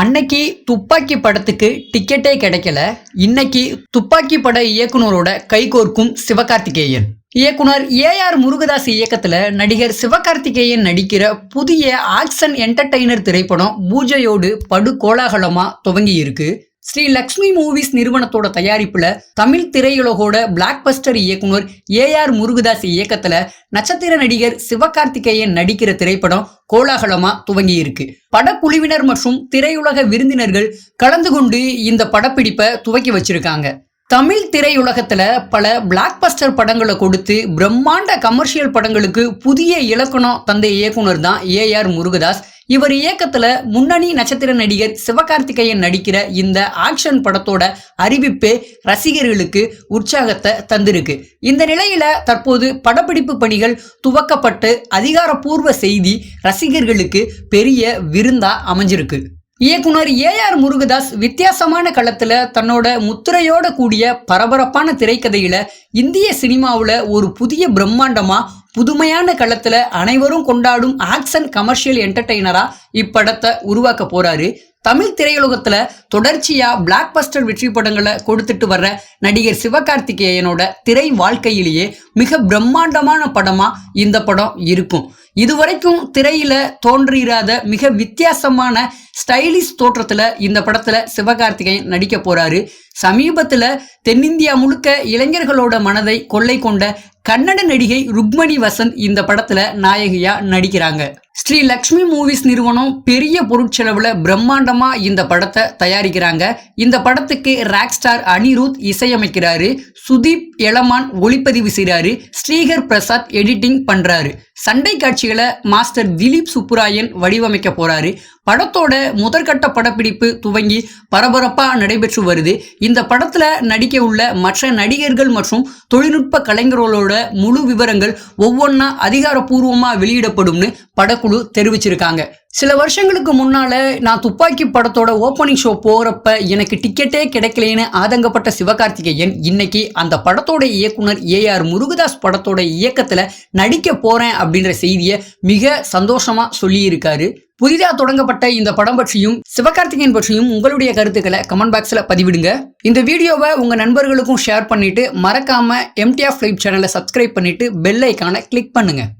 அன்னைக்கு துப்பாக்கி படத்துக்கு டிக்கெட்டே கிடைக்கல. இன்னைக்கு துப்பாக்கி பட இயக்குனரோட கைகோர்க்கும் சிவகார்த்திகேயன். இயக்குனர் ஏஆர் முருகதாஸ் இயக்கத்தில் நடிகர் சிவகார்த்திகேயன் நடிக்கிற புதிய ஆக்ஷன் என்டர்டெய்னர் திரைப்படம் பூஜையோடு படுகோலாகலமாக துவங்கி இருக்குது ஸ்ரீ லக்ஷ்மி மூவிஸ் நிறுவனத்தோட தயாரிப்புல தமிழ் திரையுலகோட பிளாக் பஸ்டர் இயக்குனர் ஏஆர் முருகதாஸ் இயக்கத்துல நட்சத்திர நடிகர் சிவகார்த்திகேயன் நடிக்கிற திரைப்படம் கோலாகலமா துவங்கி இருக்கு படக்குழுவினர் மற்றும் திரையுலக விருந்தினர்கள் கலந்து கொண்டு இந்த படப்பிடிப்பை துவக்கி வச்சிருக்காங்க. தமிழ் திரையுலகத்துல பல பிளாக் பஸ்டர் படங்களை கொடுத்து பிரம்மாண்ட கமர்ஷியல் படங்களுக்கு புதிய இலக்கணம் தந்த இயக்குனர் தான் ஏஆர் முருகதாஸ். இவர் இயக்கத்துல முன்னணி நட்சத்திர நடிகர் சிவகார்த்திகேயன் நடிக்கிற இந்த ஆக்ஷன் படத்தோட அறிவிப்பே ரசிகர்களுக்கு உற்சாகத்தை தந்திருக்கு. இந்த நிலையில தற்போது படப்பிடிப்பு பணிகள் துவக்கப்பட்டு அதிகாரப்பூர்வ செய்தி ரசிகர்களுக்கு பெரிய விருந்தா அமைஞ்சிருக்கு. இயக்குனர் ஏ ஆர் முருகதாஸ் வித்தியாசமான களத்துல தன்னோட முத்திரையோட கூடிய பரபரப்பான திரைக்கதையில இந்திய சினிமாவுல ஒரு புதிய பிரம்மாண்டமா புதுமையான களத்துல அனைவரும் கொண்டாடும் ஆக்ஷன் கமர்ஷியல் என்டர்டெய்னரா இப்படத்தை உருவாக்க போறாரு. தமிழ் திரையுலகத்துல தொடர்ச்சியா பிளாக் பஸ்டர் வெற்றி படங்களை கொடுத்துட்டு வர்ற நடிகர் சிவகார்த்திகேயனோட திரை வாழ்க்கையிலேயே மிக பிரம்மாண்டமான படமா இந்த படம் இருக்கும். இதுவரைக்கும் திரையில தோன்றிராத மிக வித்தியாசமான ஸ்டைலிஷ் தோற்றத்தில் இந்த படத்தில் சிவகார்த்திகேயன் நடிக்க போகிறாரு சமீபத்தில் தென்னிந்தியா முழுக்க இளைஞர்களோட மனதை கொள்ளை கொண்ட கன்னட நடிகை ருக்மணி வசந்த் இந்த படத்துல நாயகியா நடிக்கிறாங்க. ஸ்ரீ லக்ஷ்மி மூவிஸ் நிறுவனம் பெரிய பொருட்செலவுல பிரம்மாண்டமா இந்த படத்தை தயாரிக்கிறாங்க. இந்த படத்துக்கு ராக் ஸ்டார் அனிருத் இசையமைக்கிறாரு. சுதீப் எலமான் ஒளிப்பதிவு செய்கிறாரு ஸ்ரீகர் பிரசாத் எடிட்டிங் பண்றாரு. சண்டை காட்சிகளை மாஸ்டர் திலீப் சுப்புராயன் வடிவமைக்க போறாரு. படத்தோட முதற்கட்ட படப்பிடிப்பு துவங்கி பரபரப்பா நடைபெற்று வருது. இந்த படத்துல நடிக்க உள்ள மற்ற நடிகர்கள் மற்றும் தொழில்நுட்ப கலைஞர்களோட முழு விவரங்கள் ஒவ்வொன்றா அதிகாரப்பூர்வமாக வெளியிடப்படும்னு படக்குழு தெரிவிச்சிருக்காங்க. சில வருஷங்களுக்கு முன்னால நான் துப்பாக்கி படத்தோட ஓப்பனிங் ஷோ போகிறப்ப எனக்கு டிக்கெட்டே கிடைக்கலேன்னு ஆதங்கப்பட்ட சிவகார்த்திகேயன் இன்னைக்கு அந்த படத்தோட இயக்குனர் ஏஆர் முருகதாஸ் படத்தோட இயக்கத்துல நடிக்க போறேன் அப்படின்ற செய்தியை மிக சந்தோஷமா சொல்லியிருக்காரு. புதிதாக தொடங்கப்பட்ட இந்த படம் பற்றியும் சிவகார்த்திகேயன் பற்றியும் உங்களுடைய கருத்துக்களை கமெண்ட் பாக்ஸில் பதிவிடுங்க. இந்த வீடியோவை உங்கள் நண்பர்களுக்கும் ஷேர் பண்ணிட்டு மறக்காம எம்டிஆர் லைவ் சேனலை சப்ஸ்கிரைப் பண்ணிட்டு பெல் ஐக்கானை கிளிக் பண்ணுங்கள்